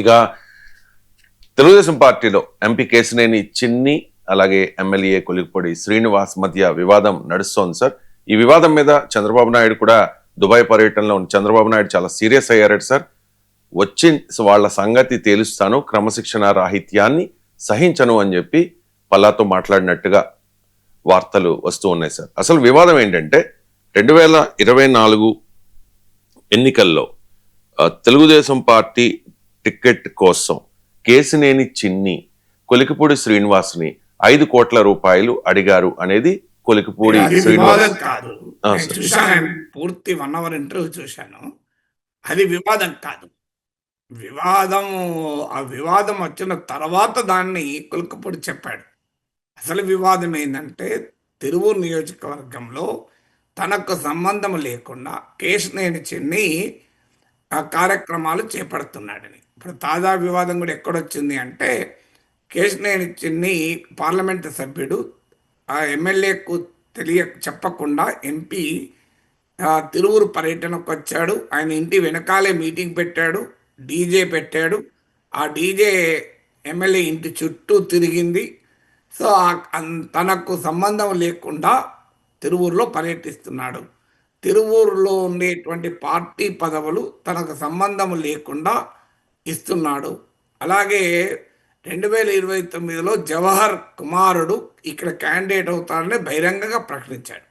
ఇక తెలుగుదేశం పార్టీలో ఎంపీ కేసినేని చిన్ని అలాగే ఎమ్మెల్యే కొలిగిపొడి శ్రీనివాస్ మధ్య వివాదం నడుస్తోంది సార్. ఈ వివాదం మీద చంద్రబాబు నాయుడు కూడా దుబాయ్ పర్యటనలో ఉన్న చంద్రబాబు నాయుడు చాలా సీరియస్ అయ్యారట సార్. వచ్చి వాళ్ళ సంగతి తేలుస్తాను క్రమశిక్షణ రాహిత్యాన్ని సహించను అని చెప్పి పల్లాతో మాట్లాడినట్టుగా వార్తలు వస్తూ ఉన్నాయి సార్. అసలు వివాదం ఏంటంటే రెండు వేల ఇరవై నాలుగు ఎన్నికల్లో తెలుగుదేశం పార్టీ టికెట్ కోసం కేసినేని చిన్ని కొలికిపూడి శ్రీనివాస్ని ఐదు కోట్ల రూపాయలు అడిగారు అనేది కొలికిపూడి శ్రీనివాస్. కాదు. పూర్తి వన్ అవర్ ఇంటర్వ్యూ చూశాను. అది వివాదం కాదు. వివాదం ఆ వివాదం వచ్చిన తర్వాత దాన్ని కుల్కపూడి చెప్పాడు. అసలు వివాదం ఏంటంటే తిరువూరు నియోజకవర్గంలో తనకు సంబంధం లేకుండా కేశనేని చిన్ని ఆ కార్యక్రమాలు చేపడుతున్నాడని. ఇప్పుడు తాజా వివాదం కూడా ఎక్కడొచ్చింది అంటే కేశనేని చిన్ని పార్లమెంటు సభ్యుడు. ఆ ఎమ్మెల్యేకు తెలియ చెప్పకుండా ఎంపీ తిరువురు పర్యటనకు వచ్చాడు. ఆయన ఇంటి వెనకాలే మీటింగ్ పెట్టాడు డీజే పెట్టాడు. ఆ డీజే ఎమ్మెల్యే ఇంటి చుట్టూ తిరిగింది. సో తనకు సంబంధం లేకుండా తిరువూరులో పర్యటిస్తున్నాడు. తిరువూరులో ఉండేటువంటి పార్టీ పదవులు తనకు సంబంధం లేకుండా ఇస్తున్నాడు. అలాగే రెండు వేల ఇరవై తొమ్మిదిలో జవహర్ కుమారుడు ఇక్కడ క్యాండిడేట్ అవుతారని బహిరంగంగా ప్రకటించాడు.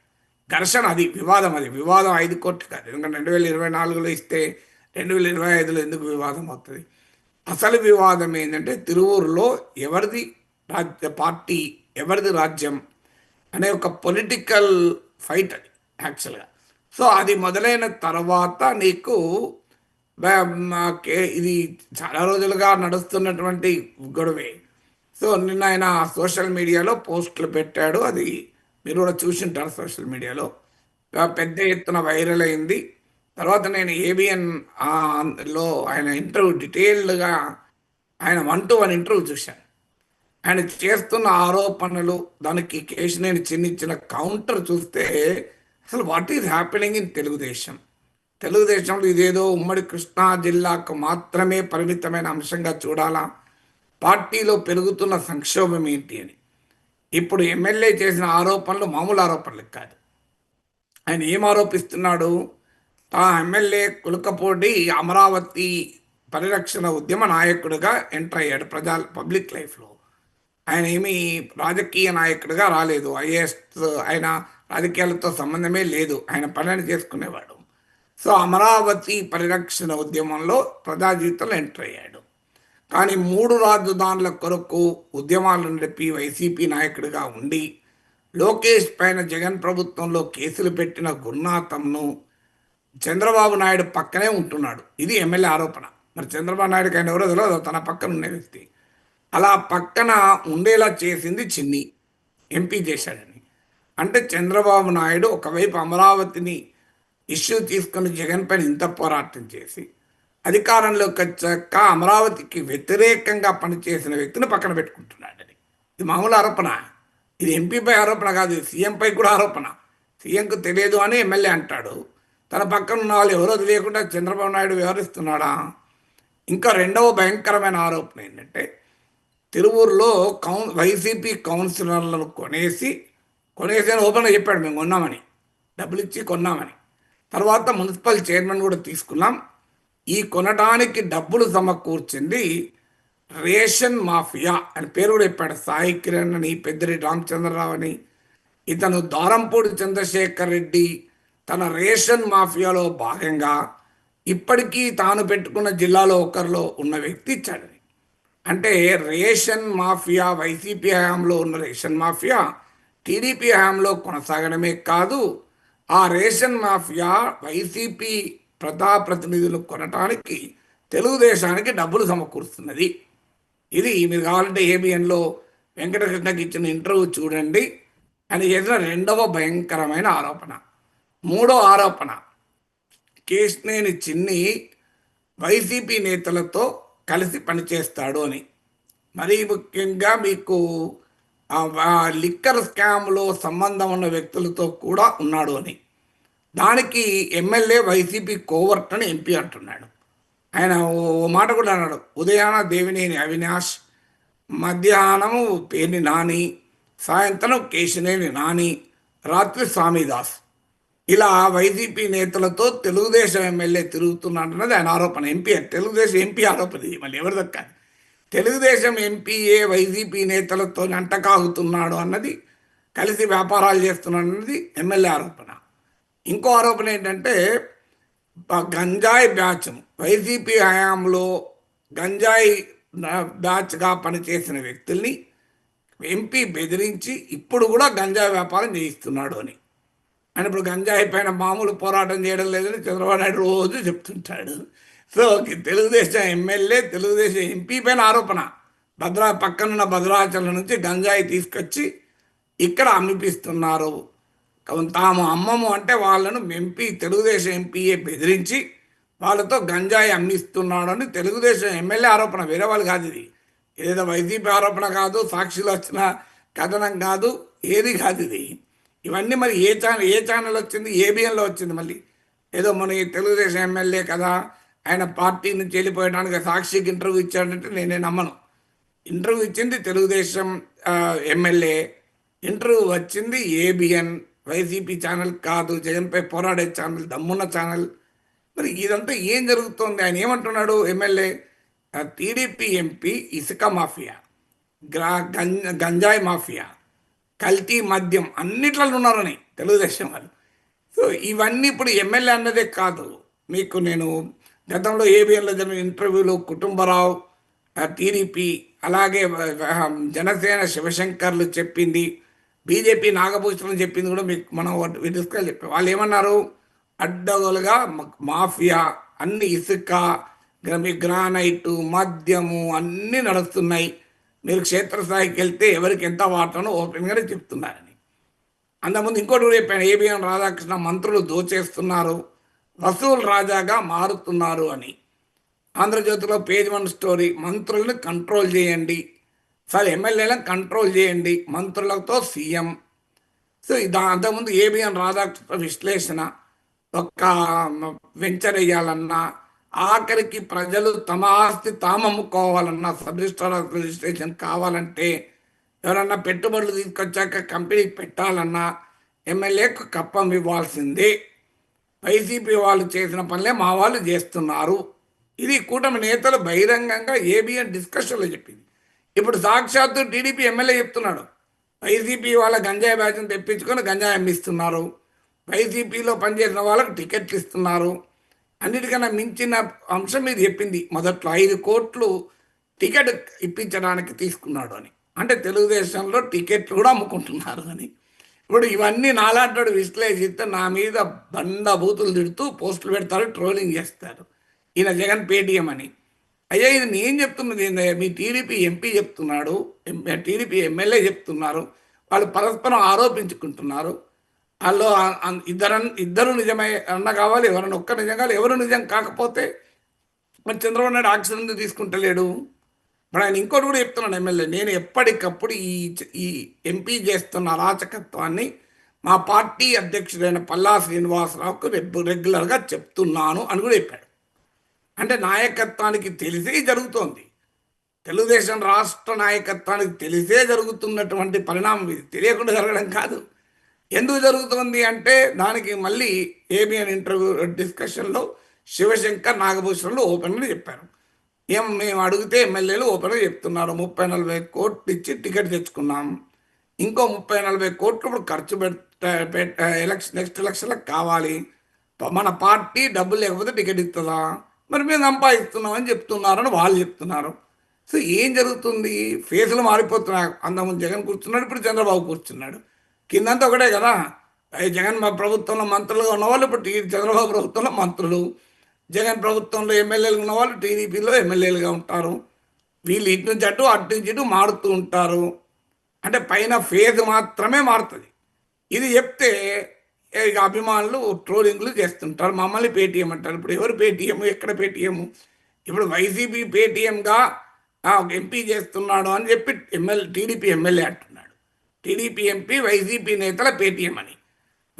ఘర్షణ అది వివాదం అది. వివాదం ఐదు కోట్లు కాదు. ఎందుకంటే రెండు వేల ఇరవై నాలుగులో ఇస్తే రెండు వేల ఇరవై ఐదులో ఎందుకు వివాదం అవుతుంది? అసలు వివాదం ఏంటంటే తిరువూరులో ఎవరిది రాజ్య పార్టీ ఎవరిది రాజ్యం అనే ఒక పొలిటికల్ ఫైట్ అది యాక్చువల్గా. సో అది మొదలైన తర్వాత నీకు ఇది చాలా రోజులుగా నడుస్తున్నటువంటి గొడవే. సో నిన్న ఆయన సోషల్ మీడియాలో పోస్టులు పెట్టాడు. అది మీరు కూడా చూసింటారు సోషల్ మీడియాలో. పెద్ద ఎత్తున వైరల్ అయింది. తర్వాత నేను ఏబిఎన్లో ఆయన ఇంటర్వ్యూ డీటెయిల్డ్గా ఆయన వన్ టు వన్ ఇంటర్వ్యూ చూశాను. ఆయన చేస్తున్న ఆరోపణలు దానికి కేశినేని చిన్నిచ్చిన కౌంటర్ చూస్తే అసలు what is happening in Telugu Desam? తెలుగుదేశంలో ఇదేదో ఉమ్మడి కృష్ణా జిల్లాకు మాత్రమే పరిమితమైన అంశంగా చూడాలా? పార్టీలో పెరుగుతున్న సంక్షోభం ఏంటి అని. ఇప్పుడు ఎమ్మెల్యే చేసిన ఆరోపణలు మామూలు ఆరోపణలు కాదు. ఆయన ఏం ఆరోపిస్తున్నాడు? తా ఎమ్మెల్యే కులకపోడి అమరావతి పరిరక్షణ ఉద్యమ నాయకుడిగా ఎంటర్ అయ్యాడు ప్రజా పబ్లిక్ లైఫ్లో. ఆయన ఏమి రాజకీయ నాయకుడిగా రాలేదు. ఐఏఎస్ ఆయన రాజకీయాలతో సంబంధమే లేదు. ఆయన పనిని చేసుకునేవాడు. సో అమరావతి పరిరక్షణ ఉద్యమంలో ప్రజా జీవితంలో ఎంటర్ అయ్యాడు. కానీ మూడు రాజధానుల కొరకు ఉద్యమాలు నడిపి వైసీపీ నాయకుడిగా ఉండి లోకేష్ పైన జగన్ ప్రభుత్వంలో కేసులు పెట్టిన గురునాథంను చంద్రబాబు నాయుడు పక్కనే ఉంటున్నాడు. ఇది ఎమ్మెల్యే ఆరోపణ. మరి చంద్రబాబు నాయుడుకి ఆయన ఎవరో తెలియదు తన పక్కన ఉన్న వ్యక్తి. అలా పక్కన ఉండేలా చేసింది చిన్ని. ఎంపీ చేశాడని అంటే చంద్రబాబు నాయుడు ఒకవైపు అమరావతిని ఇష్యూ తీసుకుని జగన్ పైన ఇంత పోరాటం చేసి అధికారంలోకి వచ్చాక అమరావతికి వ్యతిరేకంగా పనిచేసిన వ్యక్తిని పక్కన పెట్టుకుంటున్నాడని ఇది మామూలు ఆరోపణ. ఇది ఎంపీపై ఆరోపణ కాదు సీఎంపై కూడా ఆరోపణ. సీఎంకు తెలియదు అని ఎమ్మెల్యే అంటాడు. తన పక్కన ఉన్న వాళ్ళు ఎవరో తెలియకుండా చంద్రబాబు నాయుడు వ్యవహరిస్తున్నాడా? ఇంకా రెండవ భయంకరమైన ఆరోపణ ఏంటంటే తిరువూరులో కౌన్ వైసీపీ కౌన్సిలర్లను కొనేసి కొనేసి ఓపెన్గా చెప్పాడు మేము కొన్నామని. డబ్బులు ఇచ్చి కొన్నామని. తర్వాత మున్సిపల్ చైర్మన్ కూడా తీసుకున్నాం. ఈ కొనడానికి డబ్బులు సమకూర్చింది రేషన్ మాఫియా అని పేరు కూడా చెప్పాడు సాయి కిరణ్ అని పెద్దిరెడ్డి రామచంద్రరావు అని. ఇతను దారంపూడి చంద్రశేఖర్ రెడ్డి తన రేషన్ మాఫియాలో భాగంగా ఇప్పటికీ తాను పెట్టుకున్న జిల్లాలో ఒకరిలో ఉన్న వ్యక్తి ఇచ్చాడని. అంటే రేషన్ మాఫియా వైసీపీ హయాంలో ఉన్న రేషన్ మాఫియా టీడీపీ హయాంలో కొనసాగడమే కాదు ఆ రేషన్ మాఫియా వైసీపీ ప్రజాప్రతినిధులు కొనటానికి తెలుగుదేశానికి డబ్బులు సమకూరుస్తున్నది. ఇది మీరు కావాలంటే ఏబిఎన్లో వెంకటకృష్ణకి ఇచ్చిన ఇంటర్వ్యూ చూడండి. అని చేసిన రెండవ భయంకరమైన ఆరోపణ. మూడో ఆరోపణ. కేశినేని చిన్ని వైసీపీ నేతలతో కలిసి పనిచేస్తాడు అని. మరీ ముఖ్యంగా మీకు లిక్కర్ స్కామ్లో సంబంధం ఉన్న వ్యక్తులతో కూడా ఉన్నాడు అని. దానికి ఎమ్మెల్యే వైసీపీ కోవర్ట్ అని ఎంపీ అంటున్నాడు. ఆయన ఓ ఓ మాట కూడా అన్నాడు. ఉదయాన దేవినేని అవినాష్ మధ్యాహ్నము పేర్ని నాని సాయంత్రం కేశినేని నాని రాత్రి స్వామిదాస్. ఇలా వైసీపీ నేతలతో తెలుగుదేశం ఎమ్మెల్యే తిరుగుతున్నాడన్నది ఆయన ఆరోపణ. ఎంపీ తెలుగుదేశం ఎంపీ ఆరోపణ ఇది. మళ్ళీ ఎవరు దక్కాలి? తెలుగుదేశం ఎంపీఏ వైసీపీ నేతలతో అంటకాగుతున్నాడు అన్నది కలిసి వ్యాపారాలు చేస్తున్నాడు అన్నది ఎమ్మెల్యే ఆరోపణ. ఇంకో ఆరోపణ ఏంటంటే గంజాయి బ్యాచ్ వైసీపీ హయాంలో గంజాయి బ్యాచ్గా పనిచేసిన వ్యక్తుల్ని ఎంపీ బెదిరించి ఇప్పుడు కూడా గంజాయి వ్యాపారం చేయిస్తున్నాడు అని. అని ఇప్పుడు గంజాయి పైన మామూలు పోరాటం చేయడం లేదని చంద్రబాబు నాయుడు రోజు చెప్తుంటాడు. So Telugu Desam MLA Telugu Desam MP పైన ఆరోపణ. భద్రా పక్కనున్న భద్రాచలం నుంచి గంజాయి తీసుకొచ్చి ఇక్కడ అమ్మిపిస్తున్నారు. కావున తాము అమ్మము అంటే వాళ్ళను ఎంపీ తెలుగుదేశం ఎంపీఏ బెదిరించి వాళ్ళతో గంజాయి అమ్మిస్తున్నాడు అని తెలుగుదేశం ఎమ్మెల్యే ఆరోపణ. వేరే వాళ్ళు కాదు ఇది. ఏదో వైసీపీ ఆరోపణ కాదు సాక్షిలో వచ్చిన కథనం కాదు ఏది కాదు ఇది. ఇవన్నీ మరి ఏ ఛానల్ ఏ ఛానల్ వచ్చింది? ఏబిఎన్లో వచ్చింది మళ్ళీ? ఏదో మన తెలుగుదేశం ఎమ్మెల్యే కదా ఆయన పార్టీ నుంచి వెళ్ళిపోయడానికి సాక్షికి ఇంటర్వ్యూ ఇచ్చాడంటే నేనే నమ్మను. ఇంటర్వ్యూ ఇచ్చింది తెలుగుదేశం ఎమ్మెల్యే. ఇంటర్వ్యూ వచ్చింది ఏబిఎన్ వైసీపీ ఛానల్ కాదు జగన్పై పోరాడే ఛానల్ దమ్మున్న ఛానల్. మరి ఇదంతా ఏం జరుగుతోంది? ఆయన ఏమంటున్నాడు ఎమ్మెల్యే? టీడీపీ ఎంపీ ఇసుక మాఫియా గ్రా గంజ గంజాయి మాఫియా కల్తీ మద్యం అన్నిట్లలో ఉన్నారని తెలుగుదేశం వాళ్ళు. సో ఇవన్నీ ఇప్పుడు ఎమ్మెల్యే అన్నదే కాదు. మీకు నేను గతంలో ఏబిఎన్లో జరిగిన ఇంటర్వ్యూలో కుటుంబరావు టీడీపీ అలాగే జనసేన శివశంకర్లు చెప్పింది బీజేపీ నాగభూషణం చెప్పింది కూడా మీకు మనం డిస్కస్ చెప్పాం. వాళ్ళు ఏమన్నారు? అడ్డగోలుగా మాఫియా అన్ని ఇసుక గ్రానైటు మద్యము అన్నీ నడుస్తున్నాయి. మీరు క్షేత్రస్థాయికి వెళ్తే ఎవరికి ఎంత వాటానో ఓపెన్గానే చెప్తున్నారని. అంతకుముందు ఇంకోటి కూడా చెప్పాను ఏబిఎన్ రాధాకృష్ణ మంత్రులు దోచేస్తున్నారు. రసూల్ రాజాగా మారుతున్నారు అని. ఆంధ్రజ్యోతిలో పేజ్ వన్ స్టోరీ మంత్రులను కంట్రోల్ చేయండి. సరే ఎమ్మెల్యేలను కంట్రోల్ చేయండి మంత్రులతో సీఎం. సో దా అంతకుముందు ఏబిఎన్ రాధాకృష్ణ విశ్లేషణ. ఒక్క వెంచర్ వేయాలన్నా ఆఖరికి ప్రజలు తమ ఆస్తి తాము అమ్ముకోవాలన్నా సబ్ రిజిస్టర్ రిజిస్ట్రేషన్ కావాలంటే ఎవరన్నా పెట్టుబడులు తీసుకొచ్చాక కంపెనీకి పెట్టాలన్నా ఎమ్మెల్యేకు కప్పం ఇవ్వాల్సిందే. వైసీపీ వాళ్ళు చేసిన పనులే మా వాళ్ళు చేస్తున్నారు. ఇది కూటమి నేతలు బహిరంగంగా ఏబిఎన్ డిస్కషన్లో చెప్పింది. ఇప్పుడు సాక్షాత్తు టీడీపీ ఎమ్మెల్యే చెప్తున్నాడు. వైసీపీ వాళ్ళ గంజాయి బ్యాచ్ని తెప్పించుకొని గంజాయి అమ్మిస్తున్నారు. వైసీపీలో పనిచేసిన వాళ్ళకు టికెట్లు ఇస్తున్నారు. అన్నిటికన్నా మించిన అంశం మీరు చెప్పింది. మొదట్లో ఐదు కోట్లు టికెట్ ఇప్పించడానికి తీసుకున్నాడు అని. అంటే తెలుగుదేశంలో టికెట్లు కూడా అమ్ముకుంటున్నారు అని. ఇప్పుడు ఇవన్నీ నాలాంటి విశ్లేషిస్తే నా మీద బండ బూతులు తిడుతూ పోస్టులు పెడతారు ట్రోలింగ్ చేస్తారు. ఈయన జగన్ పేటీఎం అని. అయ్యా ఇది నేను చెప్తున్నది ఏందయ్యా? మీ టీడీపీ ఎంపీ చెప్తున్నాడు ఎం- టీడీపీ ఎమ్మెల్యే చెప్తున్నారు వాళ్ళు పరస్పరం ఆరోపించుకుంటున్నారు. వాళ్ళు ఇద్దరు ఇద్దరు నిజమే అన్న కావాలి ఎవరైనా ఒక్క నిజం కావాలి ఎవరు నిజం కాకపోతే మరి చంద్రబాబు నాయుడు ఆక్సిజన్ తీసుకుంటలేడు. ఇప్పుడు ఆయన ఇంకోటి కూడా చెప్తున్నాను ఎమ్మెల్యే నేను ఎప్పటికప్పుడు ఈ ఈ ఎంపీ చేస్తున్న అరాచకత్వాన్ని మా పార్టీ అధ్యక్షుడైన పల్లా శ్రీనివాసరావుకు రెగ్యు- రెగ్యులర్గా చెప్తున్నాను అని కూడా చెప్పాడు. అంటే నాయకత్వానికి తెలిసే జరుగుతోంది. తెలుగుదేశం రాష్ట్ర నాయకత్వానికి తెలిసే జరుగుతున్నటువంటి పరిణామం ఇది. తెలియకుండా జరగడం కాదు. ఎందుకు జరుగుతోంది అంటే దానికి మళ్ళీ ఏబిఎన్ ఇంటర్వ్యూ డిస్కషన్లో శివశంకర్ నాగభూషణలు ఓపెన్గా చెప్పారు. ఏం మేము అడిగితే ఎమ్మెల్యేలు ఓపెన్గా చెప్తున్నారు ముప్పై నలభై కోట్లు ఇచ్చి టికెట్ తెచ్చుకున్నాం. ఇంకో ముప్పై నలభై కోట్లు ఇప్పుడు ఖర్చు పెట్ట ఎలక్షన్ నెక్స్ట్ ఎలక్షన్లకు కావాలి. మన పార్టీ డబ్బులు లేకపోతే టికెట్ ఇస్తుందా? మరి మేము సంపాదిస్తున్నామని చెప్తున్నారని వాళ్ళు చెప్తున్నారు. సో ఏం జరుగుతుంది? ఫేసులు మారిపోతున్నాయి. అంతకుముందు జగన్ కూర్చున్నాడు ఇప్పుడు చంద్రబాబు కూర్చున్నాడు. కిందంతా ఒకటే కదా. జగన్ మా ప్రభుత్వంలో మంత్రులుగా ఉన్నవాళ్ళు ఇప్పుడు చంద్రబాబు ప్రభుత్వంలో మంత్రులు. జగన్ ప్రభుత్వంలో ఎమ్మెల్యేలు ఉన్న వాళ్ళు టీడీపీలో ఎమ్మెల్యేలుగా ఉంటారు. వీళ్ళు ఇటు నుంచి అటు అటు నుంచి ఇటు మారుతూ ఉంటారు. అంటే పైన ఫేజ్ మాత్రమే మారుతుంది. ఇది చెప్తే ఇక అభిమానులు ట్రోలింగ్లు చేస్తుంటారు. మమ్మల్ని పేటీఎం అంటారు. ఇప్పుడు ఎవరు పేటీఎం? ఎక్కడ పేటీఎం? ఇప్పుడు వైసీపీ పేటీఎంగా ఎంపీ చేస్తున్నాడు అని చెప్పి ఎమ్మెల్యే టీడీపీ ఎమ్మెల్యే అంటున్నాడు. టీడీపీ ఎంపీ వైసీపీ నేతల పేటీఎం అని.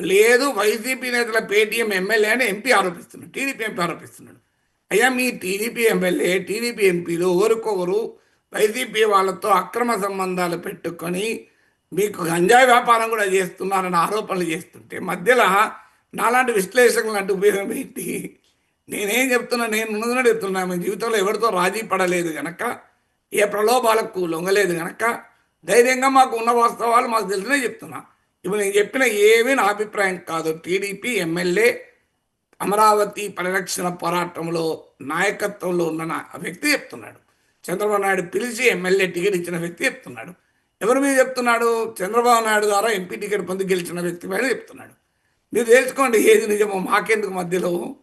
లేదు వైసీపీ నేతల పేటీఎం ఎమ్మెల్యే అని ఎంపీ ఆరోపిస్తున్నాడు టీడీపీ ఎంపీ ఆరోపిస్తున్నాడు. అయ్యా మీ టీడీపీ ఎమ్మెల్యే టీడీపీ ఎంపీలు ఒకరికొకరు వైసీపీ వాళ్ళతో అక్రమ సంబంధాలు పెట్టుకొని మీకు గంజాయి వ్యాపారం కూడా చేస్తున్నారని ఆరోపణలు చేస్తుంటే మధ్యలో నాలాంటి విశ్లేషకులు అంటే ఉపయోగం ఏంటి? నేనేం చెప్తున్నా నేను ఉన్నదనే చెప్తున్నా మీ జీవితంలో ఎవరితో రాజీ పడలేదు గనక ఏ ప్రలోభాలకు లొంగలేదు గనక ధైర్యంగా మాకు ఉన్న వాస్తవాలు మాకు తెలిసినే చెప్తున్నా. ఇప్పుడు నేను చెప్పిన ఏమీ నా అభిప్రాయం కాదు. టీడీపీ ఎమ్మెల్యే అమరావతి పరిరక్షణ పోరాటంలో నాయకత్వంలో ఉన్న ఆ వ్యక్తి చెప్తున్నాడు. చంద్రబాబు నాయుడు పిలిచి ఎమ్మెల్యే టికెట్ ఇచ్చిన వ్యక్తి చెప్తున్నాడు. ఎవరి మీద చెప్తున్నాడు? చంద్రబాబు నాయుడు ద్వారా ఎంపీ టికెట్ పొంది గెలిచిన వ్యక్తి మీద చెప్తున్నాడు. మీరు తెలుసుకోండి ఏది నిజమో మాకెందుకు మధ్యలో?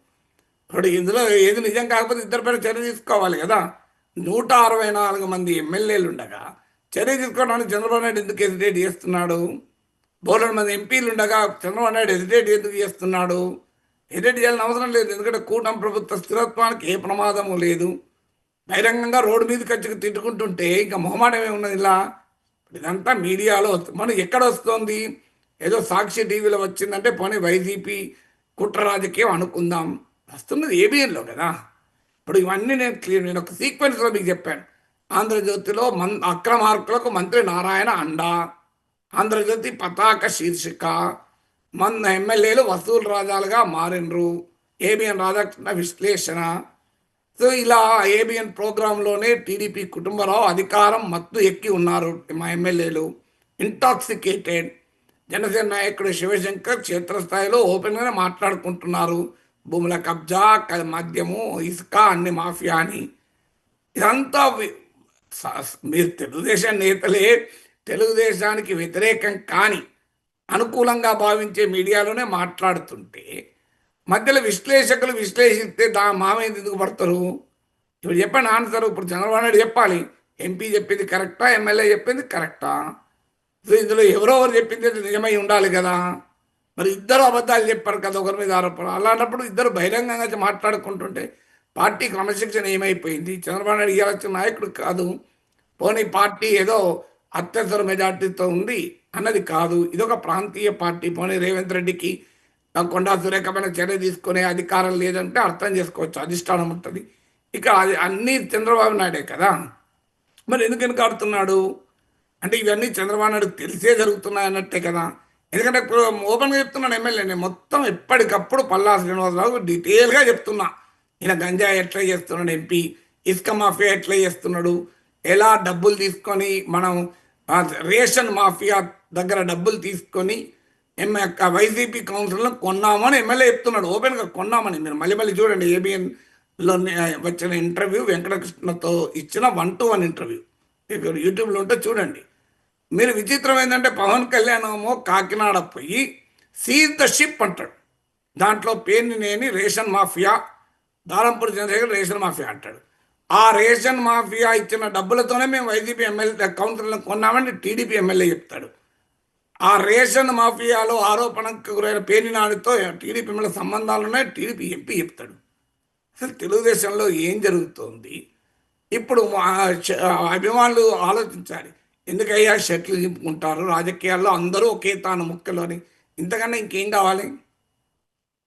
ఇప్పుడు ఇందులో ఏది నిజం కాకపోతే ఇద్దరు పేరు చర్య తీసుకోవాలి కదా. నూట అరవై నాలుగు మంది ఎమ్మెల్యేలు ఉండగా చర్య తీసుకోవడానికి చంద్రబాబు నాయుడు ఎందుకు హెసిటేట్ చేస్తున్నాడు? బోలెడు మంది ఎంపీలు ఉండగా చంద్రబాబు నాయుడు హెసిటేట్ ఎందుకు చేస్తున్నాడు? హెసిటేట్ చేయాల్సిన అవసరం లేదు. ఎందుకంటే కూటమి ప్రభుత్వ స్థిరత్వానికి ఏ ప్రమాదము లేదు. బహిరంగంగా రోడ్డు మీదకి వచ్చి తిట్టుకుంటుంటే ఇంకా మొహమాటమే ఉన్నది ఇలా? ఇదంతా మీడియాలో వస్తుంది మనం ఎక్కడ వస్తుంది? ఏదో సాక్షి టీవీలో వచ్చిందంటే పోనీ వైసీపీ కుట్ర రాజకీయం అనుకుందాం. వస్తున్నది ఏబిఎన్లో కదా. ఇప్పుడు ఇవన్నీ నేను క్లియర్ నేను ఒక సీక్వెన్స్లో మీకు చెప్పాను. ఆంధ్రజ్యోతిలో మన్ అక్రమార్కులకు మంత్రి నారాయణ అండా. ఆంధ్రజ్యోతి పతాక శీర్షిక. మన ఎమ్మెల్యేలు వసూలు రాజాలుగా మారినరు ఏబిఎన్ రాధాకృష్ణ విశ్లేషణ. సో ఇలా ఏబిఎన్ ప్రోగ్రాంలోనే టీడీపీ కుటుంబరావు అధికారం మత్తు ఎక్కి ఉన్నారు మా ఎమ్మెల్యేలు. ఇంటాక్సికేటెడ్ జనసేన నాయకుడు శివశంకర్ క్షేత్రస్థాయిలో ఓపెన్గానే మాట్లాడుకుంటున్నారు. భూముల కబ్జా క- మద్యము ఇసుక అన్ని మాఫియా అని. ఇదంతా మీరు తెలుగుదేశం నేతలే తెలుగుదేశానికి వ్యతిరేకం కాని అనుకూలంగా భావించే మీడియాలోనే మాట్లాడుతుంటే మధ్యలో విశ్లేషకులు విశ్లేషిస్తే దా మామయ్య ఎందుకు పడతారు? ఇప్పుడు చెప్పండి ఆన్సర్ ఇప్పుడు చంద్రబాబు నాయుడు చెప్పాలి. ఎంపీ చెప్పింది కరెక్టా? ఎమ్మెల్యే చెప్పింది కరెక్టా? ఇందులో ఎవరో ఒకరు చెప్పింది నిజమై ఉండాలి కదా. మరి ఇద్దరు అబద్ధాలు చెప్పారు కదా ఒకరి మీద ఆరోపణ. అలాంటప్పుడు ఇద్దరు బహిరంగంగా వచ్చి మాట్లాడుకుంటుంటే పార్టీ క్రమశిక్షణ ఏమైపోయింది? చంద్రబాబు నాయుడు ఇవ్వాల్సిన నాయకుడు కాదు. పోనీ పార్టీ ఏదో అత్యవసర మెజార్టీతో ఉంది అన్నది కాదు. ఇదొక ప్రాంతీయ పార్టీ. పోనీ రేవంత్ రెడ్డికి కొండా సురేఖమైన చర్య తీసుకునే అధికారం లేదంటే అర్థం చేసుకోవచ్చు. అధిష్టానం ఉంటుంది. ఇక అది అన్నీ చంద్రబాబు నాయుడే కదా. మరి ఎందుకు వెనుక ఆడుతున్నాడు అంటే ఇవన్నీ చంద్రబాబు నాయుడు తెలిసే జరుగుతున్నాయి అన్నట్టే కదా. ఎందుకంటే ఇప్పుడు ఓపెన్గా చెప్తున్నాను ఎమ్మెల్యే నేను మొత్తం ఎప్పటికప్పుడు పల్లా శ్రీనివాసరావు డీటెయిల్గా చెప్తున్నా. ఈయన గంజాయి ఎట్లా చేస్తున్నాడు ఎంపీ? ఇసుక మాఫియా ఎట్లా చేస్తున్నాడు? ఎలా డబ్బులు తీసుకొని మనం ఆ, రేషన్ మాఫియా దగ్గర డబ్బులు తీసుకొని ఎంఎక్క వైసీపీ కౌన్సిల్లో కొన్నామని ఎమ్మెల్యే చెప్తున్నాడు. ఓపెన్గా కొన్నామని. మీరు మళ్ళీ మళ్ళీ చూడండి. ఏబిఎన్లో వచ్చిన ఇంటర్వ్యూ వెంకటకృష్ణతో ఇచ్చిన వన్ టు వన్ ఇంటర్వ్యూ. మీకు యూట్యూబ్లో ఉంటే చూడండి. మీరు విచిత్రం ఏంటంటే పవన్ కళ్యాణ్ ఏమో కాకినాడ పోయి సీజ్ ద షిప్ అంటాడు. దాంట్లో పేరునేని ration mafia Darampur Chandrashekar ration mafia అంటాడు. ఆ రేషన్ మాఫియా ఇచ్చిన డబ్బులతోనే మేము వైసీపీ ఎమ్మెల్యే కౌంటర్లను కొన్నామని టీడీపీ ఎమ్మెల్యే చెప్తాడు. ఆ రేషన్ మాఫియాలో ఆరోపణకు గురైన పేరు టీడీపీ ఎమ్మెల్యే సంబంధాలు ఉన్నాయి టీడీపీ ఎంపీ చెప్తాడు. అసలు తెలుగుదేశంలో ఏం జరుగుతోంది? ఇప్పుడు అభిమానులు ఆలోచించాలి. ఎందుకయ్యా షర్ట్లు చింపుకుంటారు? రాజకీయాల్లో అందరూ ఒకే తాను ముక్కలోని ఇంతకన్నా ఇంకేం కావాలి?